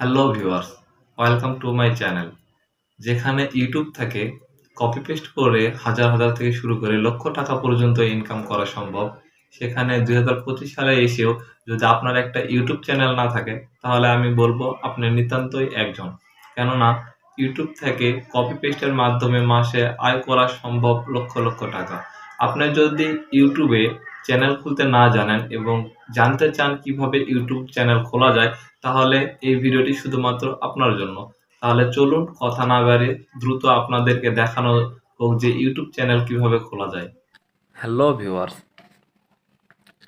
Hello viewers welcome to my channel যেখানে YouTube থেকে copy paste করে হাজার হাজার থেকে শুরু করে লক্ষ টাকা পর্যন্ত ইনকাম করা সম্ভব। সেখানে দুই হাজার পঁচিশ সালে এসেও যদি আপনার একটা ইউটিউব চ্যানেল না থাকে, তাহলে আমি বলব আপনি নিতান্তই একজন। কেননা ইউটিউব থেকে কপি পেস্টের মাধ্যমে মাসে আয় করা সম্ভব লক্ষ লক্ষ টাকা। আপনি যদি ইউটিউবে চ্যানেল খুলতে না জানেন এবং জানতে চান কীভাবে ইউটিউব চ্যানেল খোলা যায় তাহলে এই ভিডিওটি শুধুমাত্র আপনার জন্য। তাহলে চলুন কথা না বাড়িয়ে দ্রুত আপনাদেরকে দেখানো হোক যে ইউটিউব চ্যানেল কীভাবে খোলা যায়। হ্যালো ভিউয়ার্স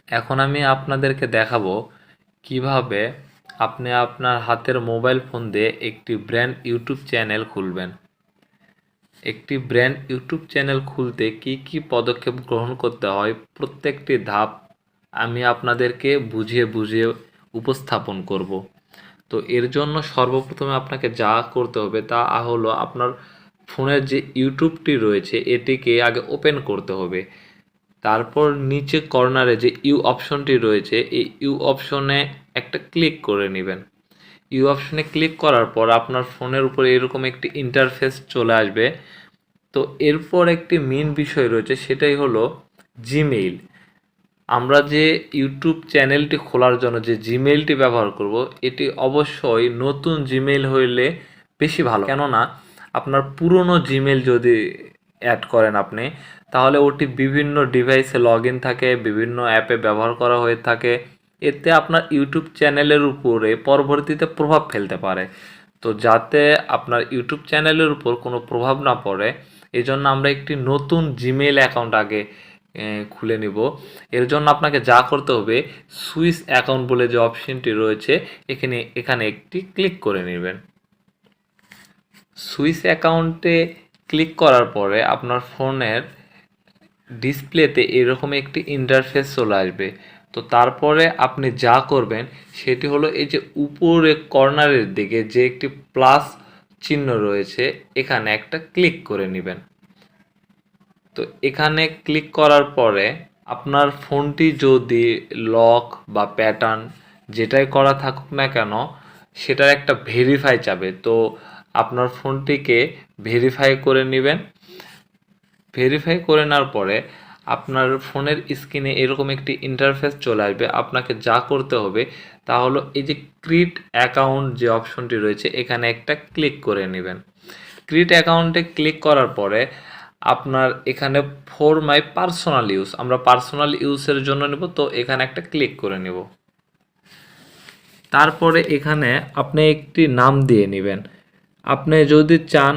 এখন আমি আপনাদেরকে দেখাবো কীভাবে আপনি আপনার হাতের মোবাইল ফোন দিয়ে একটি ব্র্যান্ড ইউটিউব চ্যানেল খুলবেন। একটি ব্র্যান্ড ইউটিউব চ্যানেল খুলতে কি কি পদক্ষেপ গ্রহণ করতে হয় প্রত্যেকটি ধাপ আমি আপনাদেরকে বুঝিয়ে বুঝিয়ে উপস্থাপন করব। তো এর জন্য সর্বপ্রথমে আপনাকে যা করতে হবে তা হলো আপনার ফোনের যে ইউটিউবটি রয়েছে, এটিকে আগে ওপেন করতে হবে। তারপর নিচে কর্নারে যে ইউ অপশনটি রয়েছে, এই ইউ অপশনে একটা ক্লিক করে নেবেন। ইউ অপশনে ক্লিক করার পর আপনার ফোনের উপরে এরকম একটি ইন্টারফেস চলে আসবে। তো এরপর একটি মেন বিষয় রয়েছে, সেটাই হলো জিমেইল। আমরা যে ইউটিউব চ্যানেলটি খোলার জন্য যে জিমেইলটি ব্যবহার করব, এটি অবশ্যই নতুন জিমেইল হইলে বেশি ভালো। কেননা, আপনার পুরনো জিমেইল যদি অ্যাড করেন আপনি, তাহলে ওটি বিভিন্ন ডিভাইসে লগ থাকে, বিভিন্ন অ্যাপে ব্যবহার করা হয়ে থাকে। এতে আপনার ইউটিউব চ্যানেলের উপরে পরবর্তীতে প্রভাব ফেলতে পারে। তো যাতে আপনার ইউটিউব চ্যানেলের উপর কোনো প্রভাব না পড়ে এই জন্য আমরা একটি নতুন জিমেইল অ্যাকাউন্ট আগে খুলে নিব। এর জন্য আপনাকে যা করতে হবে সুইস অ্যাকাউন্ট বলে যে অপশনটি রয়েছে, এখানে এখানে একটি ক্লিক করে নেবেন। সুইস অ্যাকাউন্টে ক্লিক করার পরে আপনার ফোনের ডিসপ্লেতে এরকম একটি ইন্টারফেস চলে আসবে। তো তারপরে আপনি যা করবেন, সেটি হলো এই যে উপরে কর্নারের দিকে যে একটি প্লাস চিহ্ন রয়েছে, এখানে একটা ক্লিক করে নেবেন। তো এখানে ক্লিক করার পরে আপনার ফোনটি যদি লক বা প্যাটার্ন যেটাই করা থাকুক না কেন, সেটার একটা ভেরিফাই চাবে। তো আপনার ফোনটিকে ভেরিফাই করে নেবেন। ভেরিফাই করে নেওয়ার পরে আপনার ফোনের স্ক্রিনে এরকম একটি ইন্টারফেস চলে আসবে। আপনাকে যা করতে হবে তা হলো এই যে ক্রিট অ্যাকাউন্ট যে অপশনটি রয়েছে, এখানে একটা ক্লিক করে নেবেন। ক্রিট অ্যাকাউন্টে ক্লিক করার পরে আপনার এখানে ফর মাই পার্সোনাল ইউজ আমরা পার্সোনাল ইউজের জন্য নেব, তো এখানে একটা ক্লিক করে নেব। তারপরে এখানে আপনি একটি নাম দিয়ে নেবেন। আপনি যদি চান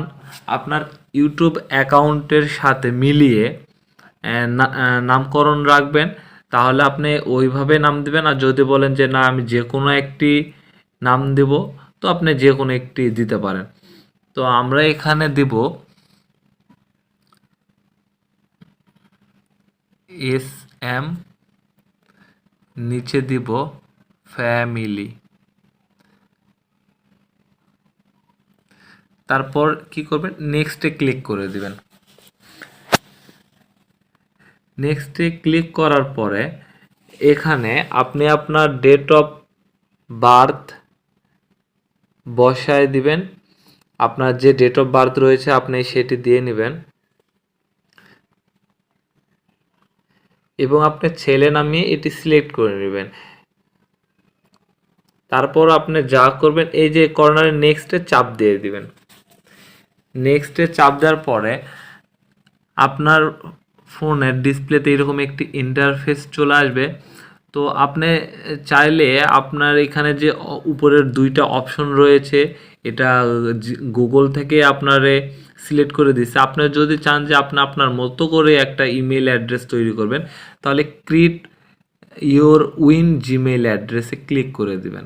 আপনার ইউটিউব অ্যাকাউন্টের সাথে মিলিয়ে নামকরণ রাখবেন, তাহলে আপনি ওইভাবে নাম দেবেন, আর যদি বলেন যে না, আমি যে কোনো একটি নাম দেব, তো আপনি যে কোনো একটি দিতে পারেন। তো আমরা এখানে দিব এস এম, নিচে দিব ফ্যামিলি। তারপর কি করবেন? নেক্সটে ক্লিক করে দিবেন। নেক্সটে ক্লিক করার পরে এখানে আপনি আপনার ডেট অফ বার্থ বসায় দিবেন। আপনার যে ডেট অফ বার্থ রয়েছে, আপনি সেটি দিয়ে নেবেন। এবং আপনি ছেলে নামিয়ে এটি সিলেক্ট করে নেবেন। তারপর আপনি যা করবেন, এই যে কর্নারে নেক্সটে চাপ দিয়ে দিবেন। নেক্সটে চাপ দেওয়ার পরে আপনার ফোনের ডিসপ্লেতে এরকম একটি ইন্টারফেস চলে আসবে। তো আপনি চাইলে আপনার এখানে যে উপরের দুইটা অপশন রয়েছে, এটা গুগল থেকে আপনারে সিলেক্ট করে দিচ্ছে আপনি যদি চান যে আপনি, আপনার মতো করে একটা ইমেল অ্যাড্রেস তৈরি করবেন, তাহলে ক্রিট ইওর উইন জিমেল অ্যাড্রেসে ক্লিক করে দিবেন।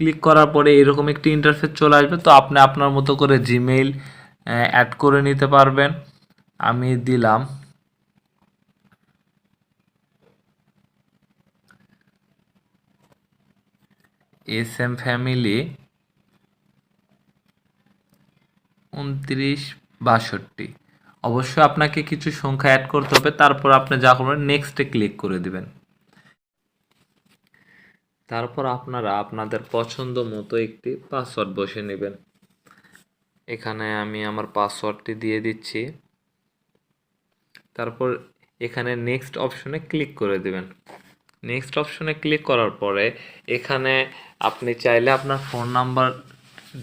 ক্লিক করার পরে এরকম একটি ইন্টারফেস চলে আসবে, তো আপনি আপনার মতো করে জিমেইল অ্যাড করে নিতে পারবেন। আমি দিলাম। এস এম ফ্যামিলি উনত্রিশ বাষট্টি। অবশ্যই আপনাকে কিছু সংখ্যা অ্যাড করতে হবে, তারপর আপনি যা করবেন নেক্সটে ক্লিক করে দিবেন। তারপর আপনারা আপনাদের পছন্দ মতো একটি পাসওয়ার্ড বসে নেবেন। এখানে আমি আমার পাসওয়ার্ডটি দিয়ে দিচ্ছি। তারপর এখানে নেক্সট অপশনে ক্লিক করে দেবেন। নেক্সট অপশনে ক্লিক করার পরে এখানে আপনি চাইলে আপনার ফোন নাম্বার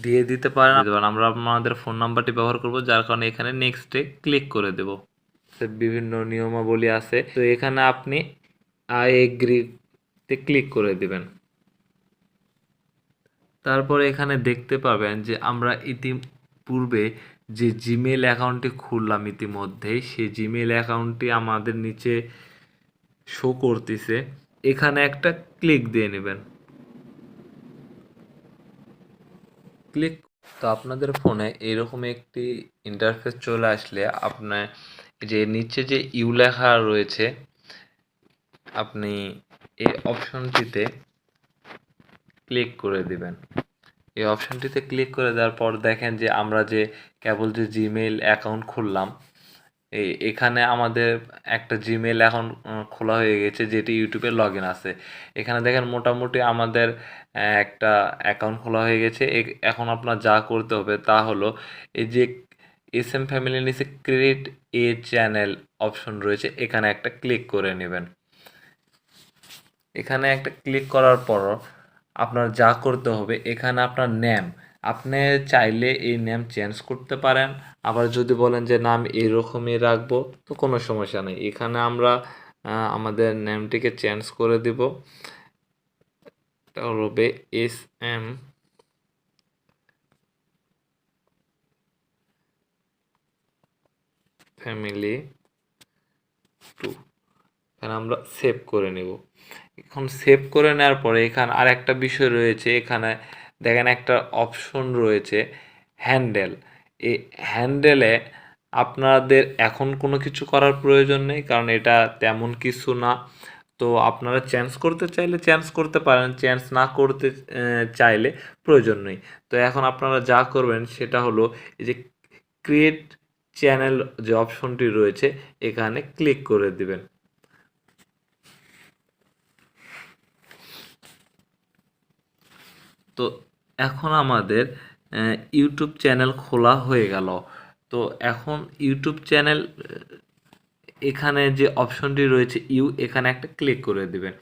দিয়ে দিতে পারেন। আমরা আমাদের ফোন নাম্বারটি ব্যবহার করব, যার কারণে এখানে নেক্সটে ক্লিক করে দেব। বিভিন্ন নিয়মাবলী আছে। তো এখানে আপনি আই এগ্রিতে ক্লিক করে দিবেন। তারপরে এখানে দেখতে পাবেন যে আমরা ইতিপূর্বে যে জিমেল অ্যাকাউন্টটি খুললাম ইতিমধ্যেই, সেই জিমেল অ্যাকাউন্টটি আমাদের নিচে শো করতেছে। এখানে একটা ক্লিক দিয়ে নেবেন। ক্লিক তো আপনাদের ফোনে এরকম একটি ইন্টারফেস চলে আসলে আপনার যে নিচে যে ইউ লেখা রয়েছে, আপনি এই অপশনটিতে ক্লিক করে দিবেন। এই অপশনটিতে ক্লিক করে দেওয়ার পর দেখেন যে আমরা যে কেবল যে জিমেইল অ্যাকাউন্ট খুললাম এখানে আমাদের একটা জিমেল এখন খোলা হয়ে গেছে, যেটি ইউটিউবে লগ ইন আছে। এখানে দেখেন মোটামুটি আমাদের একটা অ্যাকাউন্ট খোলা হয়ে গেছে। এখন আপনার যা করতে হবে তা হলো, এই যে এস এম ফ্যামিলির নিচে ক্রিয়েট এ চ্যানেল অপশন রয়েছে, এখানে একটা ক্লিক করে নেবেন। এখানে একটা ক্লিক করার পর আপনার যা করতে হবে, এখানে আপনার নেম আপনি চাইলে এই নেম চেঞ্জ করতে পারেন। আবার যদি বলেন যে নাম এরকমই রাখব, তো কোনো সমস্যা নেই। এখানে আমরা আমাদের নেমটিকে চেঞ্জ করে দিব। হবে এস এম ফ্যামিলি টু এখানে আমরা সেভ করে নেব। এখন সেভ করে নেওয়ার পরে এখানে আর একটা বিষয় রয়েছে। এখানে দেখেন একটা অপশন রয়েছে হ্যান্ডেল এই হ্যান্ডেলে আপনাদের এখন কোনো কিছু করার প্রয়োজন নেই, কারণ এটা তেমন কিছু না। তো আপনারা চেঞ্জ করতে চাইলে চেঞ্জ করতে পারেন চেঞ্জ না করতে চাইলে প্রয়োজন নেই। তো এখন আপনারা যা করবেন সেটা হলো এই যে ক্রিয়েট চ্যানেল যে অপশনটি রয়েছে, এখানে ক্লিক করে দিবেন। তো এখন আমাদের ইউটিউব চ্যানেল খোলা হয়ে গেল। তো এখন ইউটিউব চ্যানেল এখানে যে অপশনটি রয়েছে ইউ এখানে একটা ক্লিক করে দিবেন।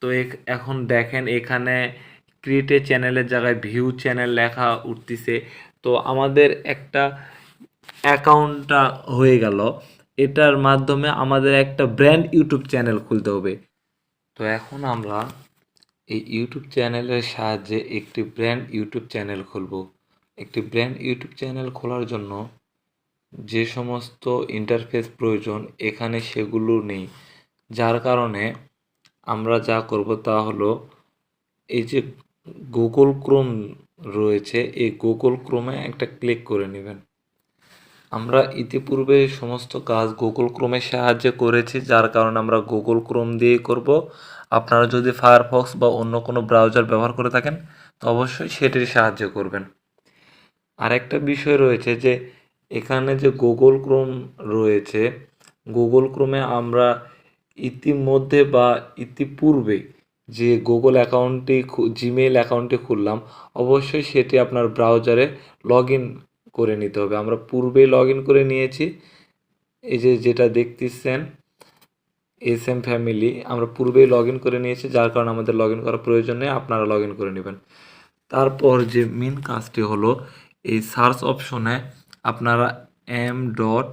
তো এখ- এখন দেখেন এখানে ক্রিয়েটে চ্যানেলের জায়গায় ভিউ চ্যানেল লেখা উঠতিছে। তো আমাদের একটা অ্যাকাউন্টটা হয়ে গেল। এটার মাধ্যমে আমাদের একটা ব্র্যান্ড ইউটিউব চ্যানেল খুলতে হবে। তো এখন আমরা এই ইউটিউব চ্যানেলের সাহায্যে একটি ব্র্যান্ড ইউটিউব চ্যানেল খুলব। একটি ব্র্যান্ড ইউটিউব চ্যানেল খোলার জন্য যে সমস্ত ইন্টারফেস প্রয়োজন, এখানে সেগুলো নেই। যার কারণে আমরা যা করব তা হলো, এই যে গুগল ক্রোম রয়েছে, এই গুগল ক্রোমে একটা ক্লিক করে নেবেন। আমরা ইতিপূর্বে সমস্ত কাজ গুগল ক্রোমের সাহায্যে করেছি, যার কারণে আমরা গুগল ক্রোম দিয়েই করব। আপনারা যদি ফায়ারফক্স বা অন্য কোনো ব্রাউজার ব্যবহার করে থাকেন, তো অবশ্যই সেটির সাহায্য করবেন। আরেকটা বিষয় রয়েছে যে, এখানে যে গুগল ক্রোম রয়েছে গুগল ক্রোমে আমরা ইতিমধ্যে বা ইতিপূর্বে যে গুগল অ্যাকাউন্টটি জিমেইল অ্যাকাউন্টটি খুললাম, অবশ্যই সেটি আপনার ব্রাউজারে লগ ইন করে নিতে হবে। আমরা পূর্বেই লগ ইন করে নিয়েছি। এই যে যেটা দেখতেছেন এস এম ফ্যামিলি আমরা পূর্বেই লগ ইন করে নিয়েছি, যার কারণে আমাদের লগ ইন করার প্রয়োজন নেই, আপনারা লগ ইন করে নেবেন। তারপর যে মেন কাজটি হলো, এই সার্চ অপশনে আপনারা M dot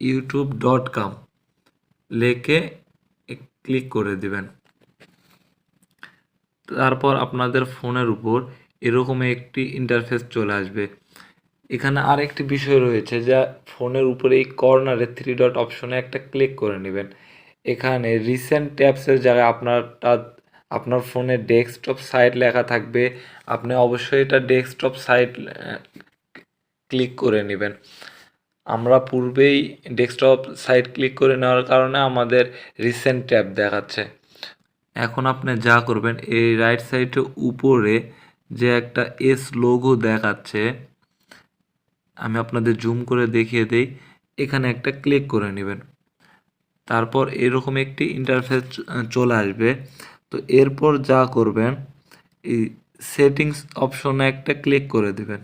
YouTube dot com লেখে ক্লিক করে দিবেন। তারপর আপনাদের ফোনের উপর এরকম একটি ইন্টারফেস চলে আসবে। এখানে আরেকটি বিষয় রয়েছে যা ফোনের উপরে এই কর্নারে থ্রি ডট অপশনে একটা ক্লিক করে নেবেন। এখানে রিসেন্ট ট্যাপসের জায়গায় আপনারটা, আপনার ফোনে ডেস্কটপ সাইট লেখা থাকবে। আপনি অবশ্যই এটা ডেস্কটপ সাইট ক্লিক করে নেবেন। আমরা পূর্বেই ডেস্কটপ সাইট ক্লিক করে নেওয়ার কারণে আমাদের রিসেন্ট ট্যাব দেখাচ্ছে। এখন আপনি যা করবেন, এই রাইট সাইডে উপরে যে একটা এস লোগো দেখাচ্ছে আমি আপনাদের জুম করে দেখিয়ে দেই। এখানে একটা ক্লিক করে নেবেন। তারপর এরকম একটি ইন্টারফেস চলে আসবে। তো এরপর যা করবেন, এই সেটিংস অপশনে একটা ক্লিক করে দেবেন।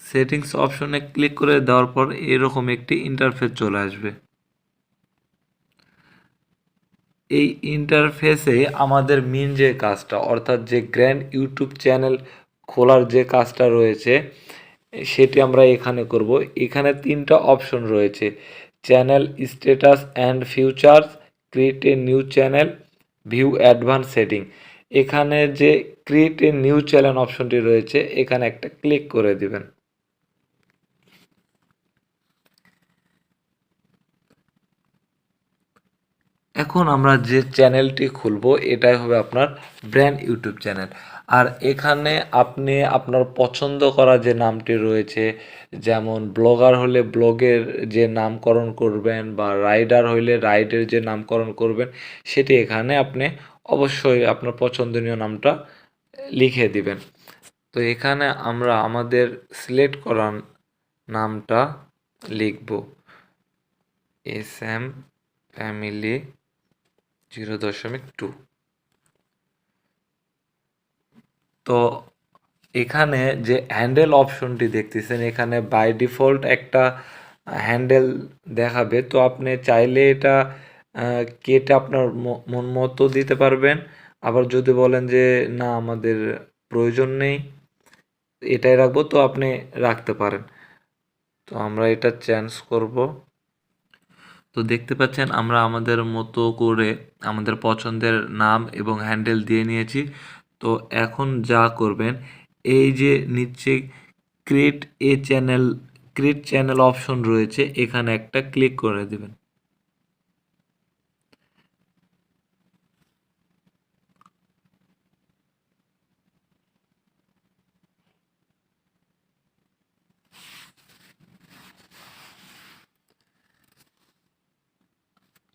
সেটিংস অপশনে ক্লিক করে দেওয়ার পর এরকম একটি ইন্টারফেস চলে আসবে। এই ইন্টারফেসে আমাদের মেন যে কাজটা, অর্থাৎ যে গ্র্যান্ড ইউটিউব চ্যানেল খোলার যে কাজটা রয়েছে সেটি আমরা এখানে করব। এখানে তিনটা অপশন রয়েছে। Channel status and features create a new channel view advance setting এখানে যে ক্রিয়েট এ নিউ চ্যানেল অপশনটি রয়েছে, এখানে একটা ক্লিক করে দিবেন। এখন আমরা যে চ্যানেলটি খুলব, এটাই হবে আপনার ব্র্যান্ড ইউটিউব চ্যানেল আর এখানে আপনি আপনার পছন্দ করা যে নামটি রয়েছে, যেমন ব্লগার হলে ব্লগের যে নামকরণ করবেন বা রাইডার হইলে রাইডের যে নামকরণ করবেন, সেটি এখানে আপনি অবশ্যই আপনার পছন্দনীয় নামটা লিখে দিবেন। তো এখানে আমরা আমাদের সিলেক্ট করা নামটা লিখব। এস এম ফ্যামিলি জিরো দশমিক টু। তো এখানে যে হ্যান্ডেল অপশনটি দেখতেছেন, এখানে বাই ডিফল্ট একটা হ্যান্ডেল দেখাবে। তো আপনি চাইলে এটা কেটে আপনার মন মতো দিতে পারবেন। আবার যদি বলেন যে, না, আমাদের প্রয়োজন নেই, এটাই রাখব, তো আপনি রাখতে পারেন। তো আমরা এটা চেঞ্জ করব। তো দেখতে পাচ্ছেন, আমরা আমাদের মতো করে আমাদের পছন্দের নাম এবং হ্যান্ডেল দিয়ে নিয়েছি। তো এখন যা করবেন, এই যে নিচে create a channel create channel option রয়েছে, এখানে একটা ক্লিক করে দিবেন।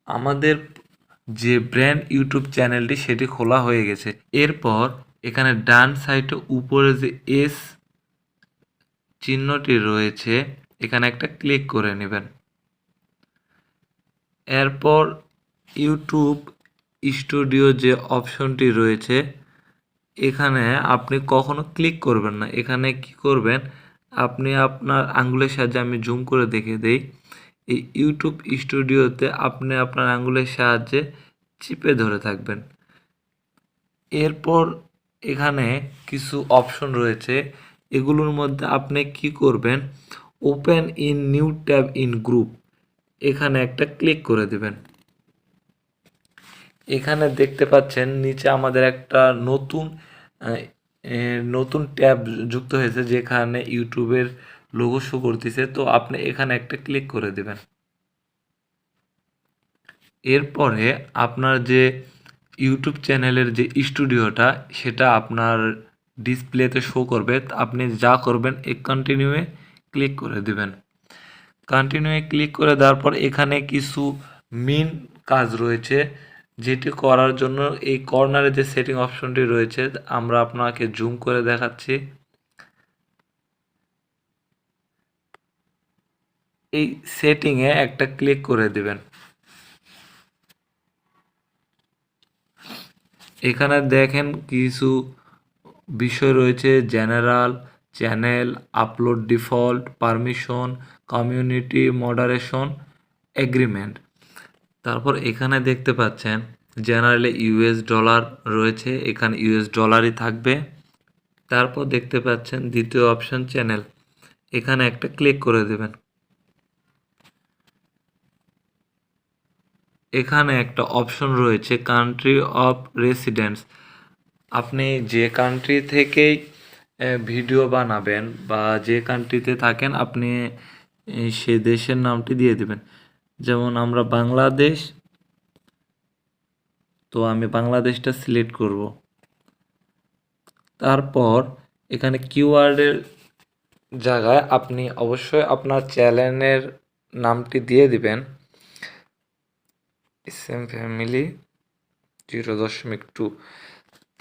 আমাদের যে ব্র্যান্ড ইউটিউব চ্যানেলটি সেটি খোলা হয়ে গেছে। এরপর এখানে ডান সাইডে উপরে যে এস চিহ্নটি রয়েছে, এখানে একটা ক্লিক করে নেবেন। এরপর ইউটিউব স্টুডিও যে অপশনটি রয়েছে, এখানে আপনি কখনো ক্লিক করবেন না। এখানে কি করবেন? আপনি আপনার আঙ্গুলের সাহায্যে আমি জুম করে দেখে দেই। এই ইউটিউব স্টুডিওতে আপনি আপনার আঙ্গুলের সাহায্যে চিপে ধরে থাকবেন। এরপর এখানে কিছু অপশন রয়েছে। এগুলোর মধ্যে আপনি কি করবেন? Open in, new tab in group. এখানে একটা ক্লিক করে দিবেন। এখানে দেখতে পাচ্ছেন নিচে আমাদের একটা নতুন নতুন ট্যাব যুক্ত হয়েছে যেখানে ইউটিউবের লোগো শো করতেছে, তো আপনি এখানে একটা ক্লিক করে দেবেন। এরপরে আপনার যে ইউটিউব চ্যানেলের যে স্টুডিওটা সেটা আপনার ডিসপ্লেতে শো করবে আপনি যা করবেন এই কন্টিনিউয়ে ক্লিক করে দিবেন। কন্টিনিউয়ে ক্লিক করে দেওয়ার পর এখানে কিছু মেন কাজ রয়েছে, যেটি করার জন্য এই কর্নারে যে সেটিং অপশনটি রয়েছে, আমরা আপনাকে জুম করে দেখাচ্ছি। এই সেটিংয়ে একটা ক্লিক করে দিবেন। এখানে দেখেন কিছু বিষয় রয়েছে general channel upload default permission community moderation agreement তারপর এখানে দেখতে পাচ্ছেন জেনারেলে ইউএস ডলার রয়েছে, এখানে ইউএস ডলারই থাকবে। তারপর দেখতে পাচ্ছেন দ্বিতীয় অপশন চ্যানেল এখানে একটা ক্লিক করে দেবেন। এখানে একটা অপশন রয়েছে কান্ট্রি অফ রেসিডেন্স আপনি যে কান্ট্রি থেকেই ভিডিও বানাবেন বা যে কান্ট্রিতে থাকেন, আপনি সে দেশের নামটি দিয়ে দেবেন। যেমন আমরা বাংলাদেশ, তো আমি বাংলাদেশটা সিলেক্ট করব। তারপর এখানে কিওয়ার্ডের জায়গায় আপনি অবশ্যই আপনার চ্যানেলের নামটি দিয়ে দিবেন। এসএম ফ্যামিলি জিরো দশমিক টু।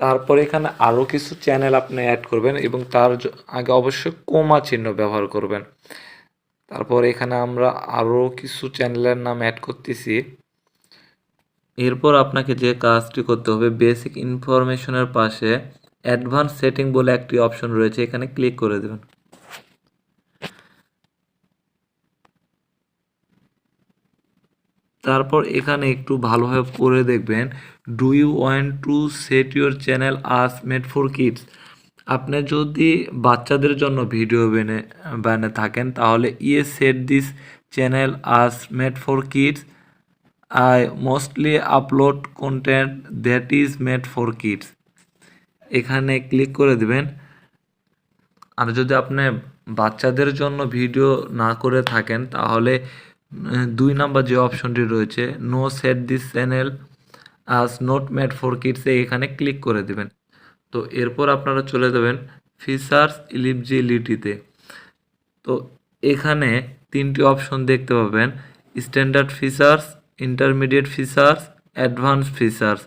তারপর এখানে আরও কিছু চ্যানেল আপনি অ্যাড করবেন এবং তার আগে অবশ্যই কোমা চিহ্ন ব্যবহার করবেন। তারপর এখানে আমরা আরও কিছু চ্যানেলের নাম অ্যাড করতেছি। এরপর আপনাকে যে কাজটি করতে হবে বেসিক ইনফরমেশনের পাশে অ্যাডভান্স সেটিং বলে একটি অপশন রয়েছে, এখানে ক্লিক করে দেবেন। তারপর এখানে একটু ভালোভাবে পড়ে দেখবেন do you want to set your channel as made for kids আপনি যদি বাচ্চাদের জন্য ভিডিও বেনে বানিয়ে থাকেন, তাহলে ইয়ে set this channel as made for kids I mostly upload content that is made for kids এখানে ক্লিক করে দেবেন। আর যদি আপনি বাচ্চাদের জন্য ভিডিও না করে থাকেন, তাহলে দুই নাম্বার যে অপশনটি রয়েছে no set this channel as not made for কিডসে এখানে ক্লিক করে দেবেন। তো এরপর আপনারা চলে যাবেন ফিচার্স ইলিজিবিলিটিতে তো এখানে তিনটি অপশন দেখতে পাবেন standard features intermediate features advance features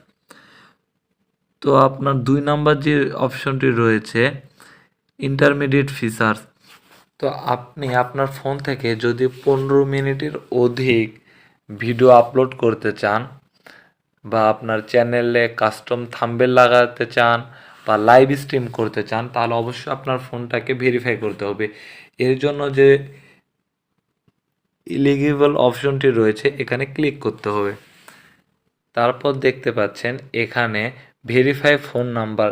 তো আপনার দুই নাম্বার যে অপশনটি রয়েছে ইন্টারমিডিয়েট ফিচার্স তো আপনি আপনার ফোন থেকে যদি পনেরো মিনিটের অধিক ভিডিও আপলোড করতে চান বা আপনার চ্যানেলে কাস্টম থাম্বেল লাগাতে চান বা লাইভ স্ট্রিম করতে চান, তাহলে অবশ্যই আপনার ফোনটাকে ভেরিফাই করতে হবে। এর জন্য যে ইলিগিবল অপশনটি রয়েছে, এখানে ক্লিক করতে হবে। তারপর দেখতে পাচ্ছেন, এখানে ভেরিফাই ফোন নাম্বার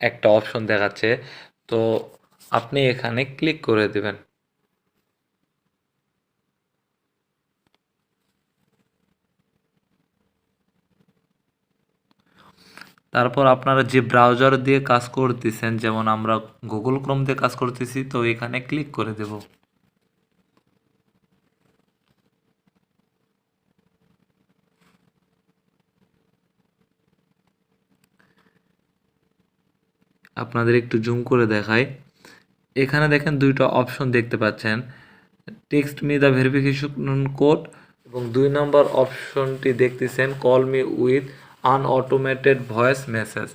একটা অপশন দেখাচ্ছে। তো আপনি এখানে ক্লিক করে দেবেন। তারপর আপনারা যে ব্রাউজার দিয়ে কাজ করতেছেন, যেমন আমরা গুগল ক্রোম দিয়ে কাজ করতেছি, তো এখানে ক্লিক করে দেব। আপনাদের একটু জুম করে দেখাই। এখানে দেখেন দুইটা অপশন দেখতে পাচ্ছেন। Text me the verification code এবং দুই নম্বর অপশনটি দেখতেছেন call me with an automated voice message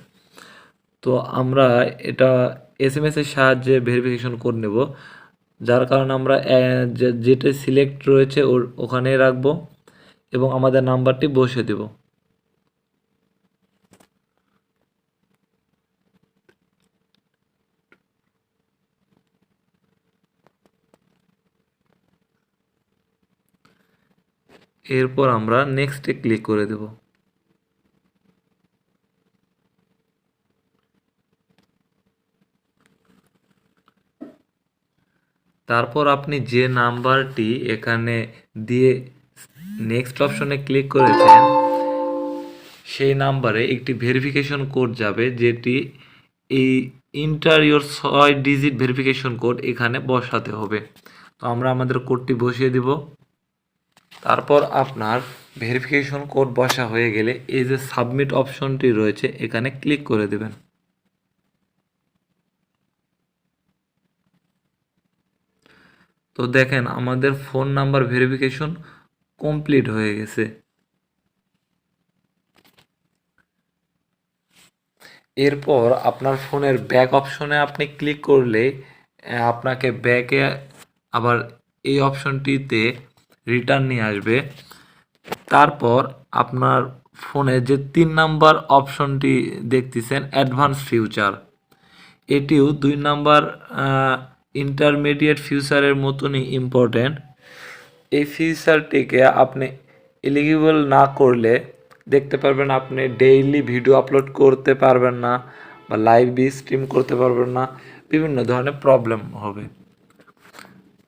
তো আমরা এটা এস এম এসের সাহায্যে ভেরিফিকেশন করে নেব। যার কারণে আমরা যেটা সিলেক্ট রয়েছে ওখানে রাখব এবং আমাদের নাম্বারটি বসে দেব। এরপর আমরা নেক্সটে ক্লিক করে দেব। তারপর আপনি যে নাম্বারটি এখানে দিয়ে নেক্সট অপশনে ক্লিক করেছেন, সেই নাম্বারে একটি ভেরিফিকেশন কোড যাবে, যেটি এই ইন্টারিয়র ছয় ডিজিট ভেরিফিকেশন কোড এখানে বসাতে হবে। তো আমরা আমাদের কোডটি বসিয়ে দিব। তারপর আপনার ভেরিফিকেশন কোড বসা হয়ে গেলে এই যে সাবমিট অপশনটি রয়েছে, এখানে ক্লিক করে দেবেন। তো দেখেন, আমাদের ফোন নাম্বার ভেরিফিকেশন কমপ্লিট হয়ে গেছে। এরপর আপনার ফোনের ব্যাক অপশনে আপনি ক্লিক করলে আপনাকে ব্যাকে আবার এই অপশনটিতে রিটার্ন নিয়ে আসবে। তারপর আপনার ফোনে যে তিন নাম্বার অপশনটি দেখতেছেন অ্যাডভান্স ফিউচার এটিও দুই নাম্বার ইন্টারমিডিয়েট ফিউচারের মতনই ইম্পর্ট্যান্ট এই ফিচারটিকে আপনি এলিজিবল না করলে দেখতে পারবেন আপনি ডেইলি ভিডিও আপলোড করতে পারবেন না বা লাইভ স্ট্রিম করতে পারবেন না। বিভিন্ন ধরনের প্রবলেম হবে।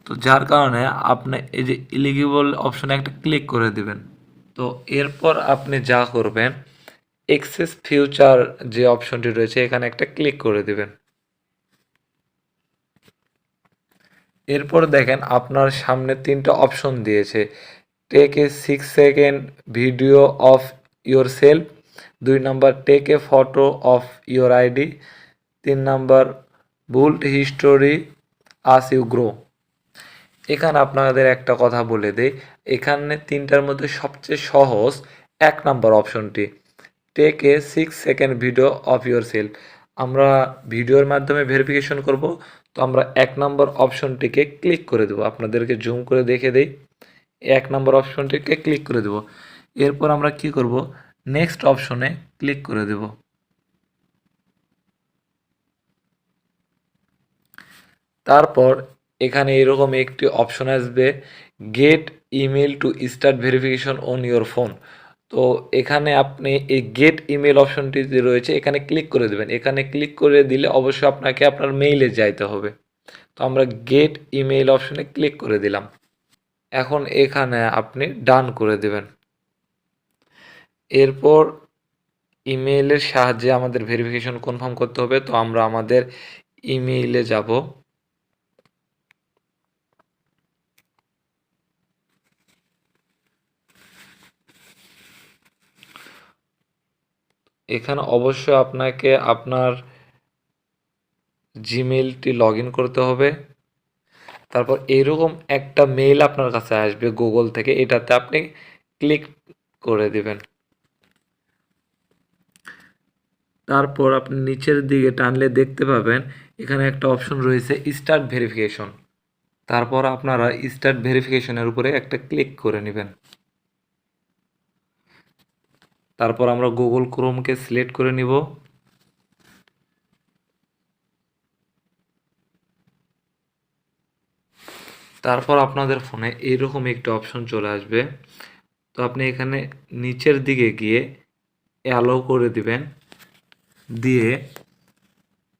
তো যার কারণে আপনি এই যে এলিজিবল অপশনে একটা ক্লিক করে দিবেন। তো এরপর আপনি যা করবেন এক্সেস ফিউচার যে অপশনটি রয়েছে, এখানে একটা ক্লিক করে দিবেন। এরপর দেখেন আপনার সামনে তিনটা অপশন দিয়েছে। Take a six second video of yourself দুই number take a photo of your ID তিন number built history as you grow এখানে আপনাদের একটা কথা বলে দেই। এখানে তিনটার মধ্যে সবচেয়ে সহজ এক নাম্বার অপশনটি। Take a six second video of yourself আমরা ভিডিওর মাধ্যমে ভেরিফিকেশন করব, তো আমরা এক নম্বর অপশনটিকে ক্লিক করে দেবো। আপনাদেরকে জুম করে দেখে দেই। এক নম্বর অপশনটিকে ক্লিক করে দেবো। এরপর আমরা কি করব? নেক্সট অপশনে ক্লিক করে দেব। তারপর এখানে এরকম একটি অপশন আসবে get email to start verification on your phone তো এখানে আপনি এই গেট ইমেল অপশনটি যে রয়েছে, এখানে ক্লিক করে দেবেন। এখানে ক্লিক করে দিলে অবশ্যই আপনাকে আপনার মেইলে যাইতে হবে। তো আমরা গেট ইমেল অপশনে ক্লিক করে দিলাম। এখন এখানে আপনি ডান করে দেবেন। এরপর ইমেইলের সাহায্যে আমাদের ভেরিফিকেশন কনফার্ম করতে হবে। তো আমরা আমাদের ইমেইলে যাব। এখানে অবশ্যই আপনাকে আপনার জিমেলটি লগ ইন করতে হবে। তারপর এরকম একটা মেইল আপনার কাছে আসবে গুগল থেকে, এটাতে আপনি ক্লিক করে দিবেন। তারপর আপনি নিচের দিকে টানলে দেখতে পাবেন, এখানে একটা অপশন রয়েছে স্টার্ট ভেরিফিকেশন তারপর আপনারা স্টার্ট ভেরিফিকেশনের উপরে একটা ক্লিক করে নেবেন। তারপর আমরা গুগল ক্রোমকে সিলেক্ট করে নিব। তারপর আপনাদের ফোনে এরকম একটি অপশন চলে আসবে। তো আপনি এখানে নিচের দিকে গিয়ে অ্যালো করে দিবেন। দিয়ে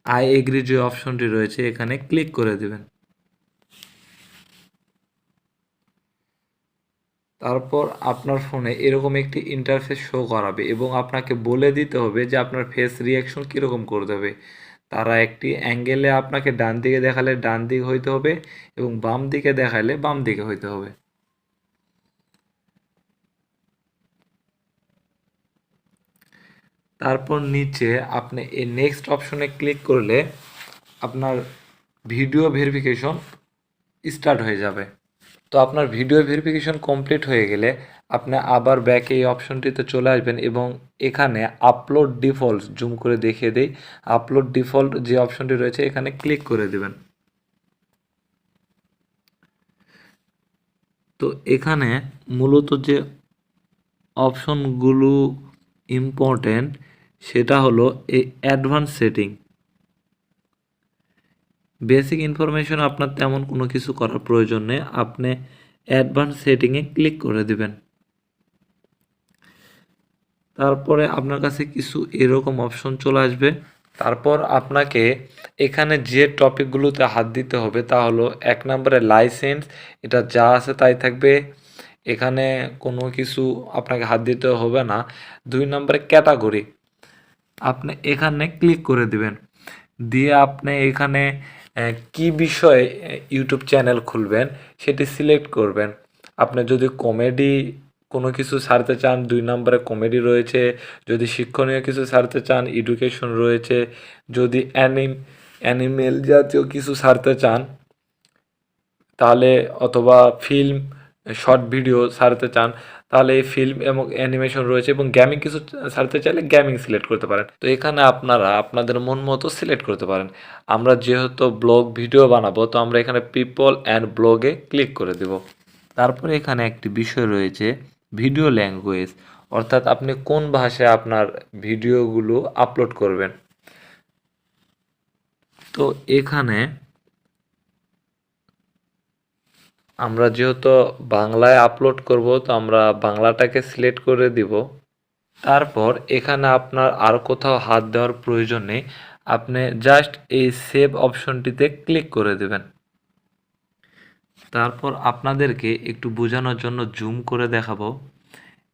আই এগ্রি যে অপশনটি রয়েছে, এখানে ক্লিক করে দিবেন। তারপর আপনার ফোনে এরকম একটি ইন্টারফেস শো করাবে এবং আপনাকে বলে দিতে হবে যে আপনার ফেস রিয়াকশন কীরকম করতে হবে। তারা একটি অ্যাঙ্গেলে আপনাকে ডান দিকে দেখালে ডান দিকে হইতে হবে এবং বাম দিকে দেখালে বাম দিকে হইতে হবে। তারপর নিচে আপনি এই নেক্সট অপশনে ক্লিক করলে আপনার ভিডিও ভেরিফিকেশন স্টার্ট হয়ে যাবে। তো আপনার ভিডিও ভেরিফিকেশন কমপ্লিট হয়ে গেলে আপনি আবার ব্যাকে এই অপশনটিতে চলে আসবেন এবং এখানে আপলোড ডিফল্ট জুম করে দেখিয়ে দেই। আপলোড ডিফল্ট যে অপশনটি রয়েছে, এখানে ক্লিক করে দেবেন। তো এখানে মূলত যে অপশনগুলো ইম্পর্টেন্ট সেটা হলো এই অ্যাডভান্স সেটিং বেসিক ইনফরমেশন আপনার তেমন কোনো কিছু করার প্রয়োজন নেই। আপনি অ্যাডভান্স সেটিংয়ে ক্লিক করে দিবেন। তারপরে আপনার কাছে কিছু এরকম অপশন চলে আসবে। তারপর আপনাকে এখানে যে টপিকগুলোতে হাত দিতে হবে তা হলো এক নম্বরে লাইসেন্স এটা যা আছে তাই থাকবে। এখানে কোনো কিছু আপনাকে হাত দিতে হবে না। দুই নম্বরে ক্যাটাগরি আপনি এখানে ক্লিক করে দিবেন। দিয়ে আপনি এখানে কি বিষয়ে ইউটিউব চ্যানেল খুলবেন, সেটি সিলেক্ট করবেন। আপনি যদি কমেডি কোনো কিছু ছাড়তে চান, দুই নম্বরে কমেডি রয়েছে। যদি শিক্ষণীয় কিছু ছাড়তে চান এডুকেশন রয়েছে। যদি অ্যানিম অ্যানিমেল জাতীয় কিছু ছাড়তে চান, তাহলে অথবা ফিল্ম শর্ট ভিডিও ছাড়তে চান তাহলে এই ফিল্ম এবং অ্যানিমেশন রয়েছে এবং গেমিং কিছু ছাড়তে চাইলে গেমিং সিলেক্ট করতে পারেন। তো এখানে আপনারা আপনাদের মন মতো সিলেক্ট করতে পারেন। আমরা যেহেতু ব্লগ ভিডিও বানাবো, তো আমরা এখানে পিপল অ্যান্ড ব্লগে ক্লিক করে দেব। তারপরে এখানে একটি বিষয় রয়েছে ভিডিও ল্যাঙ্গুয়েজ অর্থাৎ আপনি কোন ভাষায় আপনার ভিডিওগুলো আপলোড করবেন। তো এখানে আমরা যেহেতু বাংলায় আপলোড করব, তো আমরা বাংলাটাকে সিলেক্ট করে দিব। তারপর এখানে আপনার আর কোথাও হাত দেওয়ার প্রয়োজন নেই। আপনি জাস্ট এই সেভ অপশনটিতে ক্লিক করে দেবেন। তারপর আপনাদেরকে একটু বোঝানোর জন্য জুম করে দেখাবো।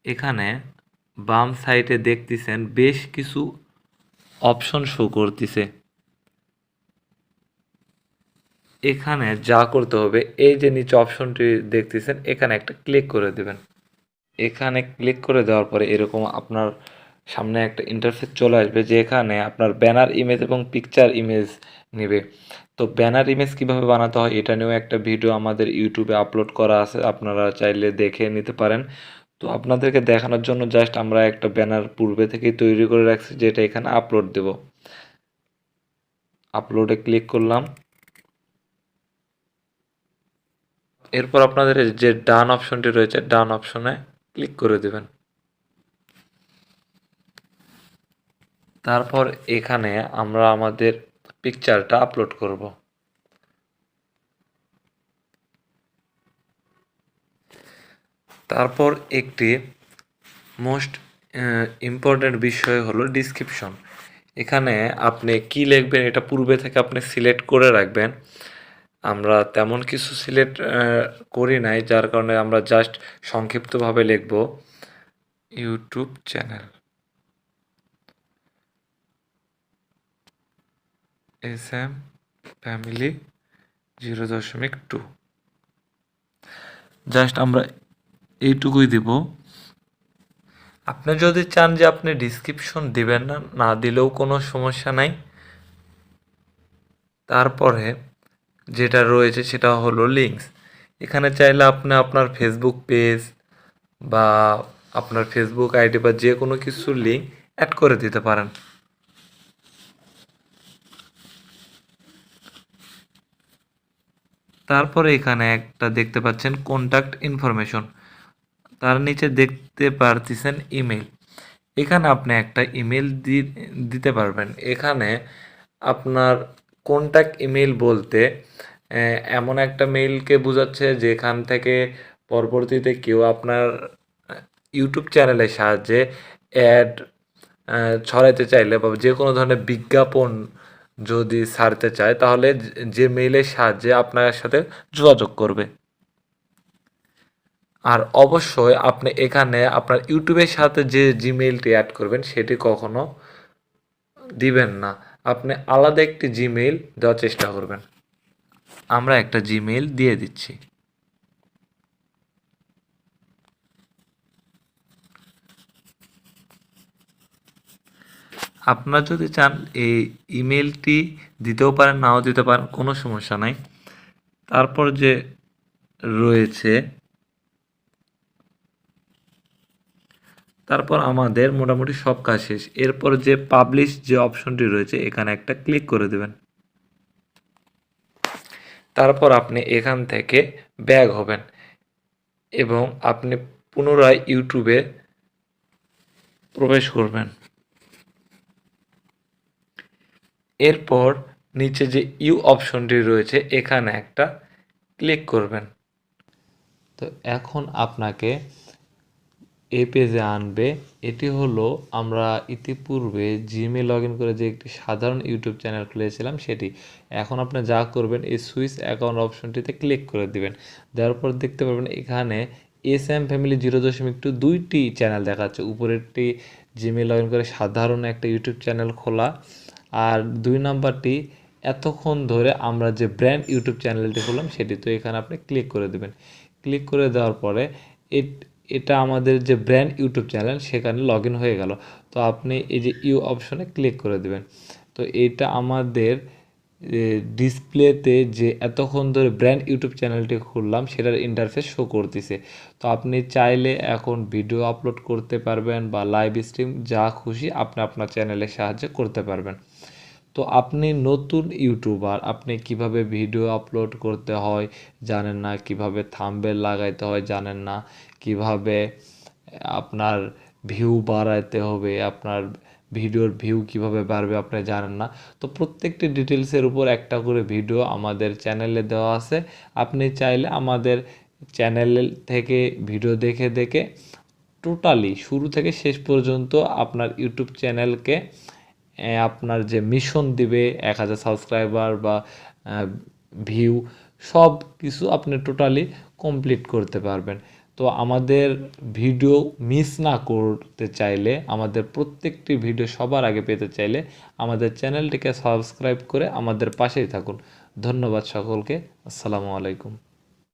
এখানে বাম সাইডে দেখতেছেন, বেশ কিছু অপশন শো করতেছে। এখানে যা করতে হবে, এই যে নিচে অপশনটি দেখতেছেন, এখানে একটা ক্লিক করে দেবেন। এখানে ক্লিক করে দেওয়ার পরে এরকম আপনার সামনে একটা ইন্টারফেস চলে আসবে যে এখানে আপনার ব্যানার ইমেজ এবং পিকচার ইমেজ নেবে। তো ব্যানার ইমেজ কীভাবে বানাতে হয়, এটা নিয়েও একটা ভিডিও আমাদের ইউটিউবে আপলোড করা আছে, আপনারা চাইলে দেখে নিতে পারেন। তো আপনাদেরকে দেখানোর জন্য জাস্ট আমরা একটা ব্যানার পূর্বে থেকেই তৈরি করে রাখছি, যেটা এখানে আপলোড দেব। আপলোডে ক্লিক করলাম। এরপর আপনাদের যে ডান অপশনটি রয়েছে, ডান অপশনে ক্লিক করে দেবেন। তারপর এখানে আমরা আমাদের পিকচারটা আপলোড করব। তারপর একটি মোস্ট ইম্পর্ট্যান্ট বিষয় হলো ডিসক্রিপশন এখানে আপনি কি লিখবেন, এটা পূর্বে থেকে আপনি সিলেক্ট করে রাখবেন। আমরা তেমন কিছু সিলেক্ট করি নাই, যার কারণে আমরা জাস্ট সংক্ষিপ্তভাবে লিখব YouTube channel S M family zero দশমিক টু জাস্ট আমরা এইটুকুই দিব। আপনি যদি চান যে আপনি ডিসক্রিপশন দিবেন না না দিলেও কোনো সমস্যা নাই। তারপরে যেটা রয়েছে সেটা হলো লিঙ্কস এখানে চাইলে আপনি আপনার ফেসবুক পেজ বা আপনার ফেসবুক আইডি বা যে কোনো কিছুর লিঙ্ক অ্যাড করে দিতে পারেন। তারপরে এখানে একটা দেখতে পাচ্ছেন কন্ট্যাক্ট ইনফরমেশন তার নিচে দেখতে পারতেছেন ইমেল এখানে আপনি একটা ইমেল দিতে পারবেন। এখানে আপনার কন্ট্যাক্ট ইমেল বলতে এমন একটা মেইলকে বোঝাচ্ছে যেখান থেকে পরবর্তীতে কেউ আপনার ইউটিউব চ্যানেলের সাহায্যে অ্যাড ছড়াইতে চাইলে বা যে কোনো ধরনের বিজ্ঞাপন যদি ছাড়তে চায়, তাহলে যে- মেইলের সাহায্যে আপনার সাথে যোগাযোগ করবে। আর অবশ্যই আপনি এখানে আপনার ইউটিউবের সাথে যে জিমেইলটি অ্যাড করবেন, সেটি কখনো দিবেন না। আপনি আলাদা একটি জিমেইল দেওয়ার চেষ্টা করবেন। আমরা একটা জিমেইল দিয়ে দিচ্ছি। আপনারা যদি চান এই ইমেলটি দিতেও পারেন, নাও দিতে পারেন, কোনো সমস্যা নাই। তারপর যে রয়েছে তারপর আমাদের মোটামুটি সব কাজ শেষ। এরপর যে পাবলিশ যে অপশনটি রয়েছে, এখানে একটা ক্লিক করে দেবেন। তারপর আপনি এখান থেকে ব্যাগ হবেন এবং আপনি পুনরায় ইউটিউবে প্রবেশ করবেন। এরপর নিচে যে ইউ অপশনটি রয়েছে, এখানে একটা ক্লিক করবেন। তো এখন আপনাকে এই পেজে আনবে। এটি হলো আমরা ইতিপূর্বে জিমে লগ করে যে একটি সাধারণ ইউটিউব চ্যানেল খুলেছিলাম সেটি। এখন আপনি যা করবেন, এই সুইচ অ্যাকাউন্ট অপশনটিতে ক্লিক করে দিবেন। দেওয়ার পর দেখতে পাবেন এখানে এস এম ফ্যামিলি জিরো দশমিক টু দুইটি চ্যানেল দেখাচ্ছে। উপরেরটি জিমে লগ করে সাধারণ একটা ইউটিউব চ্যানেল খোলা। আর দুই নাম্বারটি, এতক্ষণ ধরে আমরা যে ব্র্যান্ড ইউটিউব চ্যানেলটি খুললাম সেটি। তো এখানে আপনি ক্লিক করে দেবেন। ক্লিক করে দেওয়ার পরে এট- আমাদের যে ব্র্যান্ড ইউটিউব চ্যানেল সেখানে লগ হয়ে গেল। তো আপনি এই যে ইউ অপশনে ক্লিক করে দেবেন। তো এটা আমাদের ডিসপ্লেতে যে এতক্ষণ ধরে ব্র্যান্ড ইউটিউব চ্যানেলটি খুললাম, সেটার ইন্টারফেস শো করতেছে। তো আপনি চাইলে এখন ভিডিও আপলোড করতে পারবেন বা লাইভ স্ট্রিম যা খুশি আপনি আপনার চ্যানেলের সাহায্যে করতে পারবেন। তো আপনি নতুন ইউটিউবার আপনি কীভাবে ভিডিও আপলোড করতে হয় জানেন না, কীভাবে থাম্বনেল লাগাইতে হয় জানেন না। কীভাবে আপনার ভিউ বাড়াইতে হবে, আপনার ভিডিওর ভিউ কীভাবে বাড়বে আপনি জানেন না। তো প্রত্যেকটি ডিটেলসের উপর একটা করে ভিডিও আমাদের চ্যানেলে দেওয়া আছে। আপনি চাইলে আমাদের চ্যানেল থেকে ভিডিও দেখে দেখে টোটালি শুরু থেকে শেষ পর্যন্ত আপনার ইউটিউব চ্যানেলকে আপনার যে মিশন দিবে, এক হাজার সাবস্ক্রাইবার বা ভিউ সব কিছু আপনি টোটালি কমপ্লিট করতে পারবেন। তো আমাদের ভিডিও মিস না করতে চাইলে, আমাদের প্রত্যেকটি ভিডিও সবার আগে পেতে চাইলে আমাদের চ্যানেলটিকে সাবস্ক্রাইব করে আমাদের পাশেই থাকুন। ধন্যবাদ সকলকে। আসসালামু আলাইকুম।